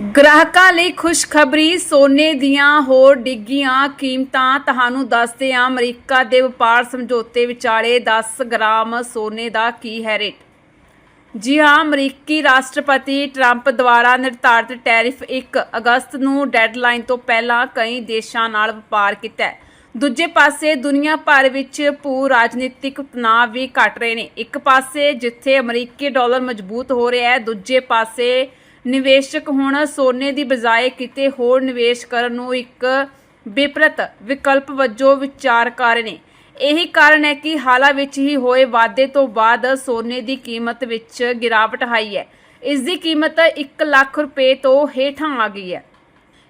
ਗ੍ਰਾਹਕਾਂ ਲਈ ਖੁਸ਼ਖਬਰੀ, ਸੋਨੇ ਦੀਆਂ ਹੋਰ ਡਿੱਗੀਆਂ ਕੀਮਤਾਂ ਤੁਹਾਨੂੰ ਦੱਸਦੇ ਹਾਂ। ਅਮਰੀਕਾ ਦੇ ਵਪਾਰ ਸਮਝੌਤੇ ਵਿਚਾਲੇ 10 ਗ੍ਰਾਮ ਸੋਨੇ ਦਾ ਕੀ ਹੈ ਰੇਟ? ਜੀ ਹਾਂ, ਅਮਰੀਕੀ ਰਾਸ਼ਟਰਪਤੀ ਟਰੰਪ ਦੁਆਰਾ ਨਿਰਧਾਰਤ ਟੈਰਿਫ 1 ਅਗਸਤ ਨੂੰ ਡੈਡਲਾਈਨ ਤੋਂ ਪਹਿਲਾਂ ਕਈ ਦੇਸ਼ਾਂ ਨਾਲ ਵਪਾਰ ਕੀਤਾ ਹੈ। ਦੂਜੇ ਪਾਸੇ, ਦੁਨੀਆ ਭਰ ਵਿੱਚ ਭੂ ਰਾਜਨੀਤਿਕ ਤਣਾਅ ਵੀ ਘਟ ਰਹੇ ਨੇ। ਇੱਕ ਪਾਸੇ, ਜਿੱਥੇ ਅਮਰੀਕੀ ਡਾਲਰ ਮਜ਼ਬੂਤ ਹੋ ਰਿਹਾ ਹੈ, ਦੂਜੇ ਪਾਸੇ ਨਿਵੇਸ਼ਕ ਹੁਣ ਸੋਨੇ ਦੀ ਬਜਾਏ ਕਿਤੇ ਹੋਰ ਨਿਵੇਸ਼ ਕਰਨ ਨੂੰ ਇੱਕ ਵਿਪਰਤ ਵਿਕਲਪ ਵਜੋਂ ਵਿਚਾਰ ਕਰ ਰਹੇ ਨੇ। ਇਹੀ ਕਾਰਨ ਹੈ ਕਿ ਹਾਲਾਂ ਵਿੱਚ ਹੀ ਹੋਏ ਵਾਅਦੇ ਤੋਂ ਬਾਅਦ ਸੋਨੇ ਦੀ ਕੀਮਤ ਵਿੱਚ ਗਿਰਾਵਟ ਆਈ ਹੈ। ਇਸ ਦੀ ਕੀਮਤ 1 ਲੱਖ ਰੁਪਏ ਤੋਂ ਹੇਠਾਂ ਆ ਗਈ ਹੈ।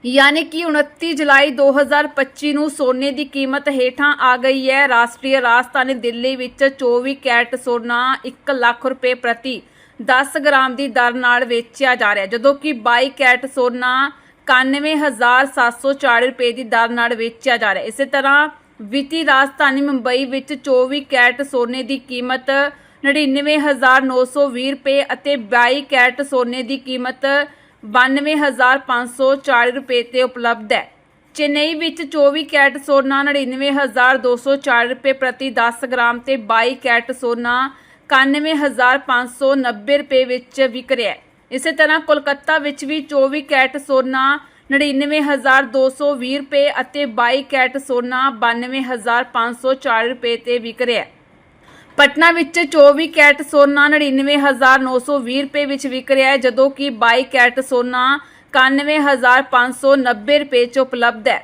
ਯਾਨੀ ਕਿ 29 ਜੁਲਾਈ 2025 ਨੂੰ ਸੋਨੇ ਦੀ ਕੀਮਤ ਹੇਠਾਂ ਆ ਗਈ ਹੈ। ਰਾਸ਼ਟਰੀ ਰਾਜਧਾਨੀ ਦਿੱਲੀ ਵਿੱਚ 24 ਕੈਰਟ ਸੋਨਾ 1 ਲੱਖ ਰੁਪਏ ਪ੍ਰਤੀ 10 ਗ੍ਰਾਮ ਦੀ ਦਰ ਨਾਲ ਵੇਚਿਆ ਜਾ ਰਿਹਾ ਜਦੋਂ ਕਿ 22 ਕੈਰਟ ਸੋਨਾ 91740 ਰੁਪਏ ਦੀ ਦਰ ਨਾਲ ਵੇਚਿਆ ਜਾ ਰਿਹਾ ਇਸੇ ਤਰ੍ਹਾਂ ਵਿੱਤੀ ਰਾਜਧਾਨੀ ਮੁੰਬਈ ਵਿੱਚ 24 ਕੈਰਟ ਸੋਨੇ ਦੀ ਕੀਮਤ 99920 ਰੁਪਏ ਅਤੇ 22 ਕੈਰਟ ਸੋਨੇ ਦੀ ਕੀਮਤ 92540 ਰੁਪਏ ਤੇ ਉਪਲਬਧ ਹੈ। ਚੇਨਈ ਵਿੱਚ 24 ਕੈਰਟ ਸੋਨਾ 99240 ਰੁਪਏ ਪ੍ਰਤੀ 10 ਗ੍ਰਾਮ ਤੇ 22 ਕੈਰਟ ਸੋਨਾ 91590 ਰੁਪਏ ਵਿੱਚ ਵਿਕ ਰਿਹਾ ਹੈ। ਇਸੇ ਤਰ੍ਹਾਂ ਕੋਲਕਾਤਾ ਵਿੱਚ ਵੀ 24 ਕੈਟ ਸੋਨਾ 99220 ਰੁਪਏ ਅਤੇ 22 ਕੈਟ ਸੋਨਾ 92540 ਰੁਪਏ ਤੇ ਵਿਕ ਰਿਹਾ ਹੈ। ਪਟਨਾ ਵਿੱਚ 24 ਕੈਟ ਸੋਨਾ 99920 ਰੁਪਏ ਵਿੱਚ ਵਿਕ ਰਿਹਾ ਹੈ, ਜਦੋਂ ਕਿ 22 ਕੈਟ ਸੋਨਾ 91590 ਰੁਪਏ 'ਚ ਉਪਲਬਧ ਹੈ।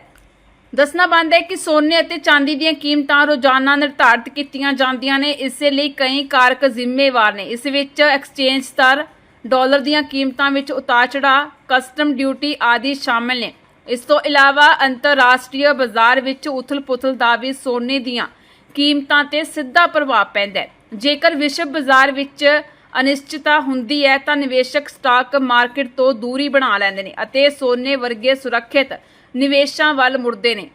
ਦੱਸਣਾ ਬੰਦ ਹੈ ਕਿ ਸੋਨੇ ਅਤੇ ਚਾਂਦੀ ਦੀਆਂ ਕੀਮਤਾਂ ਰੋਜ਼ਾਨਾ ਨਿਰਧਾਰਤ ਕੀਤੀਆਂ ਜਾਂਦੀਆਂ ਨੇ। ਇਸੇ ਲਈ ਕਈ ਕਾਰਕ ਜ਼ਿੰਮੇਵਾਰ ਨੇ। ਇਸ ਵਿੱਚ ਐਕਸਚੇਂਜ ਸਤਰ, ਡਾਲਰ ਦੀਆਂ ਕੀਮਤਾਂ ਵਿੱਚ ਉਤਾਰ ਚੜਾਅ ਕਸਟਮ ਡਿਊਟੀ ਆਦਿ ਸ਼ਾਮਲ ਨੇ। ਇਸ ਤੋਂ ਇਲਾਵਾ ਅੰਤਰਰਾਸ਼ਟਰੀ ਬਾਜ਼ਾਰ ਵਿੱਚ ਉਥਲ-ਪੁਥਲ ਦਾ ਵੀ ਸੋਨੇ ਦੀਆਂ ਕੀਮਤਾਂ ਤੇ ਸਿੱਧਾ ਪ੍ਰਭਾਵ ਪੈਂਦਾ ਹੈ। ਜੇਕਰ ਵਿਸ਼ਵ ਬਾਜ਼ਾਰ ਵਿੱਚ ਅਨਿਸ਼ਚਿਤਤਾ ਹੁੰਦੀ ਹੈ ਤਾਂ ਨਿਵੇਸ਼ਕ ਸਟਾਕ ਮਾਰਕੀਟ ਤੋਂ ਦੂਰੀ ਬਣਾ ਲੈਂਦੇ ਨੇ ਅਤੇ ਸੋਨੇ ਵਰਗੇ ਸੁਰੱਖਿਅਤ ਨਿਵੇਸ਼ਾਂ ਵੱਲ ਮੁੜਦੇ ਨੇ।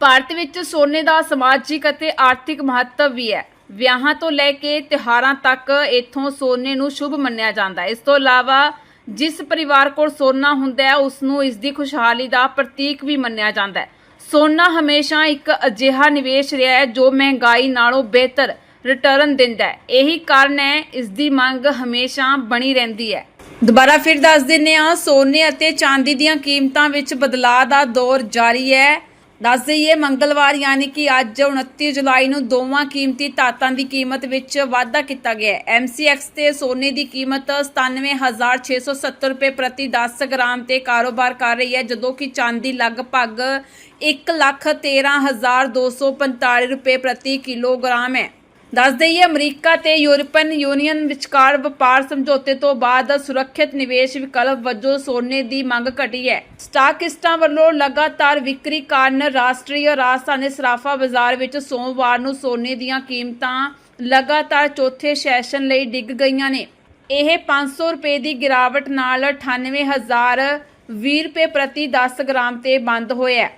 ਭਾਰਤ ਵਿੱਚ ਸੋਨੇ ਦਾ ਸਮਾਜਿਕ ਅਤੇ ਆਰਥਿਕ ਮਹੱਤਵ ਵੀ ਹੈ। ਵਿਆਹਾਂ ਤੋਂ ਲੈ ਕੇ ਤਿਉਹਾਰਾਂ ਤੱਕ ਇੱਥੋਂ ਸੋਨੇ ਨੂੰ ਸ਼ੁਭ ਮੰਨਿਆ ਜਾਂਦਾ ਹੈ। ਇਸ ਤੋਂ ਇਲਾਵਾ ਜਿਸ ਪਰਿਵਾਰ ਕੋਲ ਸੋਨਾ ਹੁੰਦਾ ਹੈ ਉਸ ਨੂੰ ਇਸ ਦੀ ਖੁਸ਼ਹਾਲੀ ਦਾ ਪ੍ਰਤੀਕ ਵੀ ਮੰਨਿਆ ਜਾਂਦਾ ਹੈ। ਸੋਨਾ ਹਮੇਸ਼ਾ ਇੱਕ ਅਜਿਹਾ ਨਿਵੇਸ਼ ਰਿਹਾ ਹੈ ਜੋ ਮਹਿੰਗਾਈ ਨਾਲੋਂ ਬਿਹਤਰ ਰਿਟਰਨ ਦਿੰਦਾ ਹੈ। ਇਹੀ ਕਾਰਨ ਹੈ, ਇਸ ਦੀ ਮੰਗ ਹਮੇਸ਼ਾ ਬਣੀ ਰਹਿੰਦੀ ਹੈ। ਦੁਬਾਰਾ ਫਿਰ ਦੱਸ ਦਿੰਨੇ ਆ ਸੋਨੇ ਅਤੇ ਚਾਂਦੀ ਦੀਆਂ ਕੀਮਤਾਂ ਵਿੱਚ ਬਦਲਾਅ ਦਾ ਦੌਰ ਜਾਰੀ ਹੈ। ਦੱਸ ਦਈਏ, ਮੰਗਲਵਾਰ ਯਾਨੀ ਕਿ ਅੱਜ 29 ਜੁਲਾਈ ਨੂੰ ਦੋਵਾਂ ਕੀਮਤੀ ਧਾਤਾਂ ਦੀ ਕੀਮਤ ਵਿੱਚ ਵਾਧਾ ਕੀਤਾ ਗਿਆ ਹੈ। MCX ਤੇ ਸੋਨੇ ਦੀ ਕੀਮਤ 97670 ਰੁਪਏ ਪ੍ਰਤੀ 10 ਗ੍ਰਾਮ ਤੇ ਕਾਰੋਬਾਰ ਕਰ ਰਹੀ ਹੈ, ਜਦੋਂ ਕਿ ਚਾਂਦੀ ਲਗਭਗ 113245 ਰੁਪਏ ਪ੍ਰਤੀ ਕਿਲੋਗ੍ਰਾਮ ਹੈ। ਦੱਸ ਦਈਏ, ਅਮਰੀਕਾ ਤੇ ਯੂਰਪੀਅਨ ਯੂਨੀਅਨ ਵਿਚਕਾਰ ਵਪਾਰ ਸਮਝੌਤੇ ਤੋਂ ਬਾਅਦ ਸੁਰੱਖਿਅਤ ਨਿਵੇਸ਼ ਵਿਕਲਪ ਵਜੋਂ ਸੋਨੇ ਦੀ ਮੰਗ ਘਟੀ ਹੈ। ਸਟਾਕਿਸਟਾਂ ਵੱਲੋਂ ਲਗਾਤਾਰ ਵਿਕਰੀ ਕਾਰਨ ਰਾਸ਼ਟਰੀ ਰਾਜਧਾਨੀ ਸਰਾਫਾ ਬਾਜ਼ਾਰ ਵਿੱਚ ਸੋਮਵਾਰ ਨੂੰ ਸੋਨੇ ਦੀਆਂ ਕੀਮਤਾਂ ਲਗਾਤਾਰ ਚੌਥੇ ਸੈਸ਼ਨ ਲਈ ਡਿੱਗ ਗਈਆਂ ਨੇ। ਇਹ 500 ਰੁਪਏ ਦੀ ਗਿਰਾਵਟ ਨਾਲ 98020 ਰੁਪਏ ਪ੍ਰਤੀ 10 ਗ੍ਰਾਮ ਤੇ ਬੰਦ ਹੋਇਆ